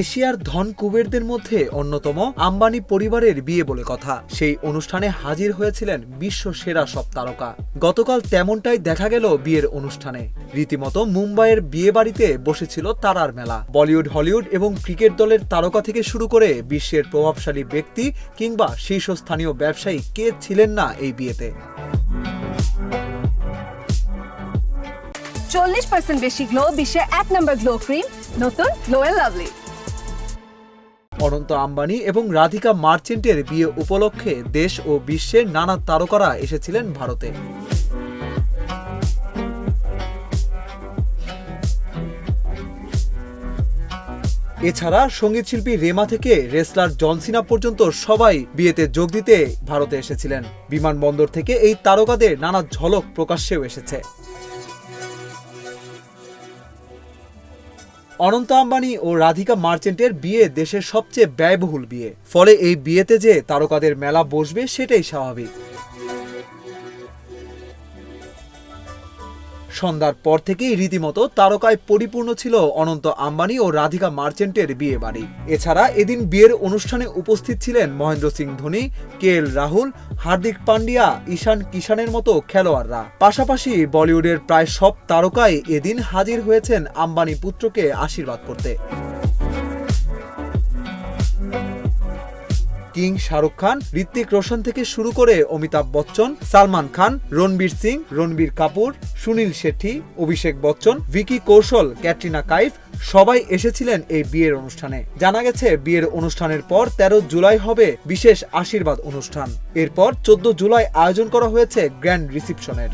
এশিয়ার ধন কুবেরদের মধ্যে অন্যতম আম্বানি পরিবারের বিয়ে বলে কথা। সেই অনুষ্ঠানে হাজির হয়েছিলেন বিশ্ব সেরা সব তারকা। গতকাল তেমনটাই দেখা গেল বিয়ের অনুষ্ঠানে। রীতিমতো মুম্বাইয়ের বিয়ে বাড়িতে বসেছিল তারার মেলা। বলিউড, হলিউড এবং ক্রিকেট দলের তারকা থেকে শুরু করে বিশ্বের প্রভাবশালী ব্যক্তি কিংবা শীর্ষস্থানীয় ব্যবসায়ী কে ছিলেন না এই বিয়েতে। চল্লিশ পার্সেন্ট বেশি গ্লো বিশ্বের এক নম্বর গ্লো ক্রিম নতুন গ্লো লাভলি অনন্ত আম্বানি এবং রাধিকা মার্চেন্টের বিয়ে উপলক্ষে দেশ ও বিশ্বের নানা তারকারা এসেছিলেন ভারতে। এছাড়া সংগীত শিল্পী রেমা থেকে রেসলার জনসিনা পর্যন্ত সবাই বিয়েতে যোগ দিতে ভারতে এসেছিলেন। বিমানবন্দর থেকে এই তারকাদের নানা ঝলক প্রকাশ্যেও এসেছে। অনন্ত আম্বানি ও রাধিকা মার্চেন্টের বিয়ে দেশের সবচেয়ে ব্যয়বহুল বিয়ে। ফলে এই বিয়েতে যে তারকাদের মেলা বসবে সেটাই স্বাভাবিক। সন্ধ্যার পর থেকেই রীতিমতো তারকায় পরিপূর্ণ ছিল অনন্ত আম্বানি ও রাধিকা মার্চেন্টের বিয়ে বাড়ি এছাড়া এদিন বিয়ের অনুষ্ঠানে উপস্থিত ছিলেন মহেন্দ্র সিং ধোনি, কে এল রাহুল, হার্দিক পান্ডিয়া ঈশান কিষানের মতো খেলোয়াড়রা। পাশাপাশি বলিউডের প্রায় সব তারকাই এদিন হাজির হয়েছেন আম্বানি পুত্রকে আশীর্বাদ করতে। কিং শাহরুখ খান ঋত্বিক রোশন থেকে শুরু করে অমিতাভ বচ্চন, সালমান খান, রণবীর সিং, রণবীর কাপুর, সুনীল শেঠি, অভিষেক বচ্চন, ভিকি কৌশল, ক্যাটরিনা কাইফ, সবাই এসেছিলেন এই বিয়ের অনুষ্ঠানে। জানা গেছে, বিয়ের অনুষ্ঠানের পর তেরো জুলাই হবে বিশেষ আশীর্বাদ অনুষ্ঠান। এরপর চোদ্দ জুলাই আয়োজন করা হয়েছে গ্র্যান্ড রিসিপশনের।